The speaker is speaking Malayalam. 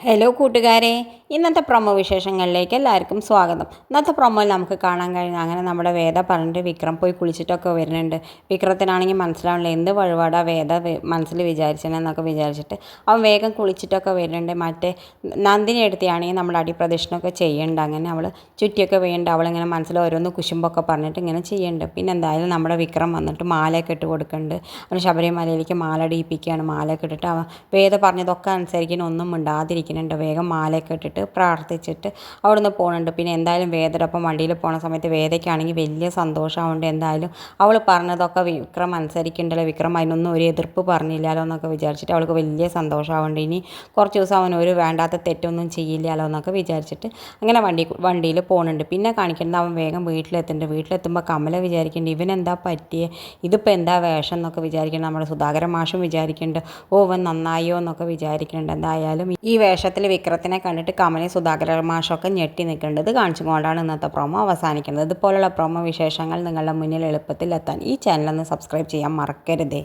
ഹലോ കൂട്ടുകാരെ ഇന്നത്തെ പ്രൊമോ വിശേഷങ്ങളിലേക്ക് എല്ലാവർക്കും സ്വാഗതം. ഇന്നത്തെ പ്രൊമോയിൽ നമുക്ക് കാണാൻ കഴിഞ്ഞ അങ്ങനെ നമ്മുടെ വേദ പറഞ്ഞിട്ട് വിക്രം പോയി കുളിച്ചിട്ടൊക്കെ വരുന്നുണ്ട്. വിക്രത്തിനാണെങ്കിൽ മനസ്സിലാവണില്ല എന്ത് വഴിപാടാ വേദ മനസ്സിൽ വിചാരിച്ചതെന്നൊക്കെ വിചാരിച്ചിട്ട് അവൻ വേഗം കുളിച്ചിട്ടൊക്കെ വരുന്നുണ്ട്. മറ്റേ നന്ദിനി എടുത്തിയാണെങ്കിൽ നമ്മൾ അടിപ്രദക്ഷിണമൊക്കെ ചെയ്യുന്നുണ്ട്. അങ്ങനെ അവൾ ചുറ്റിയൊക്കെ വേണ്ട അവളിങ്ങനെ മനസ്സിൽ ഓരോന്ന് കുശുമ്പൊക്കെ പറഞ്ഞിട്ട് ഇങ്ങനെ ചെയ്യുന്നുണ്ട്. പിന്നെ എന്തായാലും നമ്മുടെ വിക്രം വന്നിട്ട് മാലയൊക്കെ ഇട്ട് കൊടുക്കുന്നുണ്ട്. അവൻ ശബരിമലയിലേക്ക് മാല അടിയിപ്പിക്കുകയാണ്. മാലയൊക്കെ ഇട്ടിട്ട് അവൻ വേദ പറഞ്ഞതൊക്കെ അനുസരിക്കുന്ന ഒന്നും മിണ്ടാതിരിക്കുന്നുണ്ട്. വേഗം മാലയൊക്കെ ഇട്ടിട്ട് പ്രാർത്ഥിച്ചിട്ട് അവിടുന്ന് പോകുന്നുണ്ട് പിന്നെ എന്തായാലും വേദയോടൊപ്പം വണ്ടിയിൽ പോണ സമയത്ത് വേദയ്ക്കാണെങ്കിൽ വലിയ സന്തോഷമാവുണ്ട് എന്തായാലും. അവൾ പറഞ്ഞതൊക്കെ വിക്രം അനുസരിക്കണ്ടല്ലോ വിക്രം അതിനൊന്നും ഒരു എതിർപ്പ് പറഞ്ഞില്ലല്ലോ എന്നൊക്കെ വിചാരിച്ചിട്ട് അവൾക്ക് വലിയ സന്തോഷമാവുണ്ട് ഇനി കുറച്ച് ദിവസം അവൻ ഒരു വേണ്ടാത്ത തെറ്റൊന്നും ചെയ്യില്ലല്ലോ എന്നൊക്കെ വിചാരിച്ചിട്ട് അങ്ങനെ വണ്ടി വണ്ടിയിൽ പോകുന്നുണ്ട് പിന്നെ കാണിക്കുന്നത് അവൻ വേഗം വീട്ടിലെത്തുന്നുണ്ട്. വീട്ടിലെത്തുമ്പോൾ കമല വിചാരിക്കുന്നുണ്ട് ഇവനെന്താ പറ്റിയേ? ഇതിപ്പോൾ എന്താ വേഷം? എന്നൊക്കെ വിചാരിക്കുന്നുണ്ട്. നമ്മുടെ സുധാകര മാഷും വിചാരിക്കുന്നുണ്ട് ഓ അവൻ നന്നായോ? എന്നൊക്കെ വിചാരിക്കുന്നുണ്ട്. എന്തായാലും ഈ വേഷം വേഷത്തിൽ വിക്രത്തിനെ കണ്ടിട്ട് കമലി സുധാകര മാഷൊക്കെ ഞെട്ടി നിൽക്കേണ്ടത് കാണിച്ചുകൊണ്ടാണ് ഇന്നത്തെ പ്രോമോ അവസാനിക്കുന്നത്. ഇതുപോലുള്ള പ്രോമോ വിശേഷങ്ങൾ നിങ്ങളുടെ മുന്നിൽ എളുപ്പത്തിൽ എത്താൻ ഈ ചാനലൊന്ന് സബ്സ്ക്രൈബ് ചെയ്യാൻ മറക്കരുതേ.